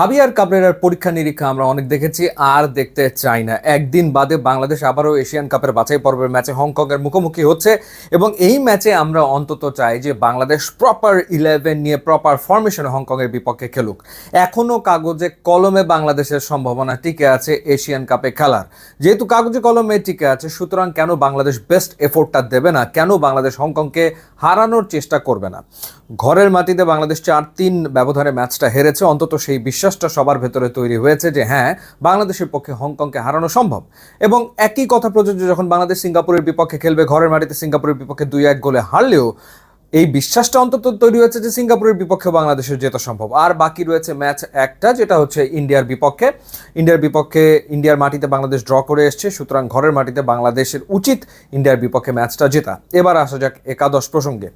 হাবিয়ার কাবরেরার পরীক্ষা নিরীক্ষা আমরা অনেক দেখেছি, আর দেখতে চাই না। একদিন বাদে বাংলাদেশ আবারও এশিয়ান কাপের বাছাই পর্বের ম্যাচে হংকংয়ের মুখোমুখি হচ্ছে এবং এই ম্যাচে আমরা অন্তত চাই যে বাংলাদেশ প্রপার ইলেভেন নিয়ে প্রপার ফরমেশনে হংকংয়ের বিপক্ষে খেলুক। এখনও কাগজে কলমে বাংলাদেশের সম্ভাবনা টিকে আছে এশিয়ান কাপে খেলার। যেহেতু কাগজে কলমে টিকে আছে, সুতরাং কেন বাংলাদেশ বেস্ট এফোর্টটা দেবে না? কেন বাংলাদেশ হংকংকে হারানোর চেষ্টা করবে না? ঘরের মাটিতে বাংলাদেশ চার তিন ব্যবধানে ম্যাচটা হেরেছে, অন্তত সেই বিশ্বাসটা সবার ভেতরে তৈরি হয়েছে যে হ্যাঁ বাংলাদেশের পক্ষে হংকংকে হারানো সম্ভব। এবং একই কথা প্রযোজ্য যখন বাংলাদেশ সিঙ্গাপুরের বিপক্ষে খেলবে, ঘরের মাটিতে সিঙ্গাপুরের বিপক্ষে দুই এক গোলে হারলেও এই বিশ্বাসটা অন্তত তৈরি হয়েছে যে সিঙ্গাপুরের বিপক্ষে বাংলাদেশের জেতা সম্ভব। আর বাকি রয়েছে ম্যাচ একটা, যেটা হচ্ছে ইন্ডিয়ার বিপক্ষে। ইন্ডিয়ার বিপক্ষে ইন্ডিয়ার মাটিতে বাংলাদেশ ড্র করে এসছে, সুতরাং ঘরের মাটিতে বাংলাদেশের উচিত ইন্ডিয়ার বিপক্ষে ম্যাচটা জেতা। এবার আসা যাক একাদশ প্রসঙ্গে।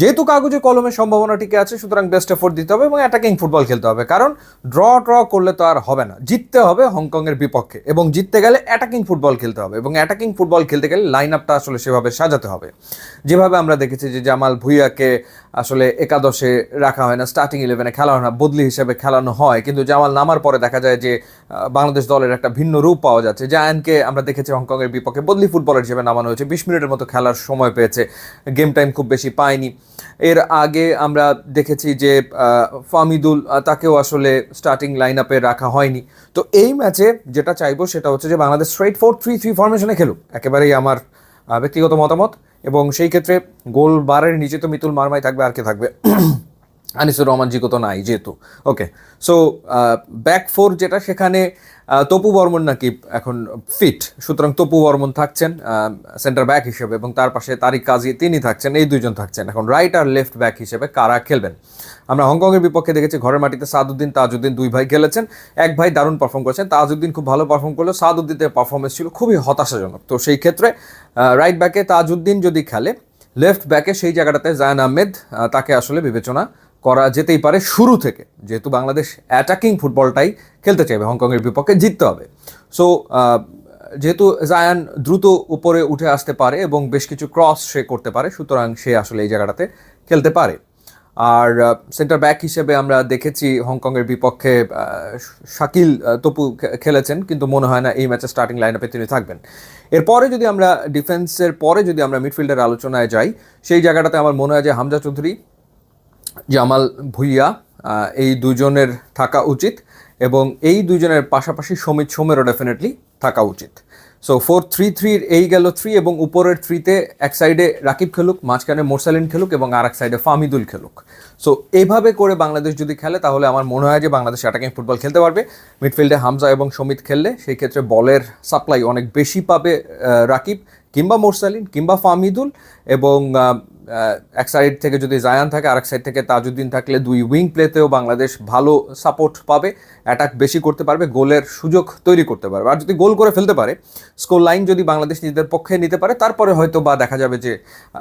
যেহেতু কাগজে কলমের সম্ভাবনা টিকে আছে, সুতরাং বেস্ট এফোর্ট দিতে হবে এবং অ্যাটাকিং ফুটবল খেলতে হবে। কারণ ড্র ড্র করলে তো আর হবে না। জিততে হবে হংকংয়ের বিপক্ষে এবং জিততে গেলে অ্যাটাকিং ফুটবল খেলতে হবে এবং অ্যাটাকিং ফুটবল খেলতে গেলে লাইন আপটা আসলে সেভাবে সাজাতে হবে। যেভাবে আমরা দেখেছি যে জামাল ভুইয়াকে আসলে একাদশে রাখা হয় না স্টার্টিং ইলেভেনে খেলা হয় না, বদলি হিসেবে খেলানো হয়। কিন্তু জামাল নামার পরে দেখা যায় যে বাংলাদেশ দলের একটা ভিন্ন রূপ পাওয়া যাচ্ছে। জায়ানকে আমরা দেখেছি হংকংয়ের বিপক্ষে বদলি ফুটবলার হিসেবে নামানো হয়েছে, বিশ মিনিটের মতো খেলার সময় পেয়েছে। গেম টাইম খুব বেশি পায়নি। এর আগে আমরা দেখেছি যে ফামিদুল তাকেও আসলে স্টার্টিং লাইন আপে রাখা হয়নি। তো এই ম্যাচে যেটা চাইব সেটা হচ্ছে যে, Bangladesh straight four three three ফরমেশনে খেলুক। একেবারেই আমার ব্যক্তিগত মতামত। এবং সেই ক্ষেত্রে গোল বারের নিচে তো মিতুল মারমাই থাকবে আর কে থাকবে? আনিসুর রহমান জিকো তো নাই যেহেতু। ওকে সো ব্যাক ফোর যেটা, সেখানে তপু বর্মন নাকি এখন ফিট সুতরাং তপু বর্মন থাকছেন সেন্টার ব্যাক হিসেবে এবং তার পাশে তারিক কাজী, তিনি থাকছেন, এই দুইজন থাকছেন। এখন রাইট আর লেফট ব্যাক হিসেবে কারা খেলবেন? আমরা হংকংয়ের বিপক্ষে দেখেছি, ঘরের মাটিতে সাদুদ্দিন, তাজউদ্দিন দুই ভাই খেলেছেন। এক ভাই দারুণ পারফর্ম করেছেন। তাজউদ্দিন খুব ভালো পারফর্ম করল সাদুদ্দিনের পারফরমেন্স ছিল খুবই হতাশাজনক। তো সেই ক্ষেত্রে রাইট ব্যাকে তাজউদ্দিন যদি খেলে লেফট ব্যাকে সেই জায়গাটাতে জায়ান আহমেদ তাকে আসলে বিবেচনা করা যেতেই পারে শুরু থেকে। যেহেতু বাংলাদেশ অ্যাটাকিং ফুটবলটাই খেলতে চাইবে, হংকংয়ের বিপক্ষে জিততে হবে। সো যেহেতু জায়ান দ্রুত উপরে উঠে আসতে পারে এবং বেশ কিছু ক্রস সে করতে পারে, সুতরাং সে আসলে এই জায়গাটাতে খেলতে পারে। আর সেন্টার ব্যাক হিসেবে আমরা দেখেছি হংকংয়ের বিপক্ষে শাকিল তপু খেলেছেন, কিন্তু মনে হয় না এই ম্যাচে স্টার্টিং লাইন আপে তিনি থাকবেন। এরপরে যদি আমরা ডিফেন্সের পরে যদি আমরা মিডফিল্ডের আলোচনায় যাই, সেই জায়গাটাতে আমার মনে হয় যে হামজা চৌধুরী জামাল ভুইয়া এই দুজনের থাকা উচিত এবং এই দুজনের পাশাপাশি সমিত সোমেরও ডেফিনেটলি থাকা উচিত। সো ফোর থ্রি থ্রির এই গেল থ্রি এবং উপরের থ্রিতে এক সাইডে রাকিব খেলুক, মাঝখানে মোরসালিন খেলুক এবং আর এক সাইডে ফামিদুল খেলুক। সো এইভাবে করে বাংলাদেশ যদি খেলে, তাহলে আমার মনে হয় যে বাংলাদেশ অ্যাটাকিং ফুটবল খেলতে পারবে। মিডফিল্ডে হামজা এবং সমিত খেললে, সেই ক্ষেত্রে বলের সাপ্লাই অনেক বেশি পাবে রাকিব কিংবা মোরসালিন কিংবা ফামিদুল এবং এক সাইড থেকে যদি জায়ান থাকে আর এক সাইড থেকে তাজউদ্দিন থাকলে দুই উইং প্লেতেও বাংলাদেশ ভালো সাপোর্ট পাবে অ্যাটাক বেশি করতে পারবে, গোলের সুযোগ তৈরি করতে পারবে। আর যদি গোল করে ফেলতে পারে স্কোর লাইন যদি বাংলাদেশ নিজেদের পক্ষে নিতে পারে, তারপরে হয়তো বা দেখা যাবে যে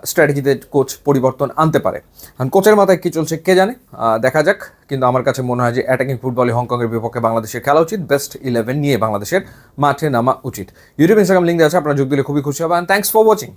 স্ট্র্যাটেজিতে কোচ পরিবর্তন আনতে পারে। কারণ কোচের মাথায় কী চলছে কে জানে? দেখা যাক। কিন্তু আমার কাছে মনে হয় যে অ্যাটাকিং ফুটবলে হংকংয়ের বিপক্ষে বাংলাদেশের খেলা উচিত। বেস্ট ইলেভেন নিয়ে বাংলাদেশের মাঠে নামা উচিত। ইউটিউব ইনস্টাগ্রাম লিঙ্ক দেওয়া আছে, আপনারা যোগ দিলে খুবই খুশি হবে অ্যান্ড থ্যাংকস ফর ওয়াচিং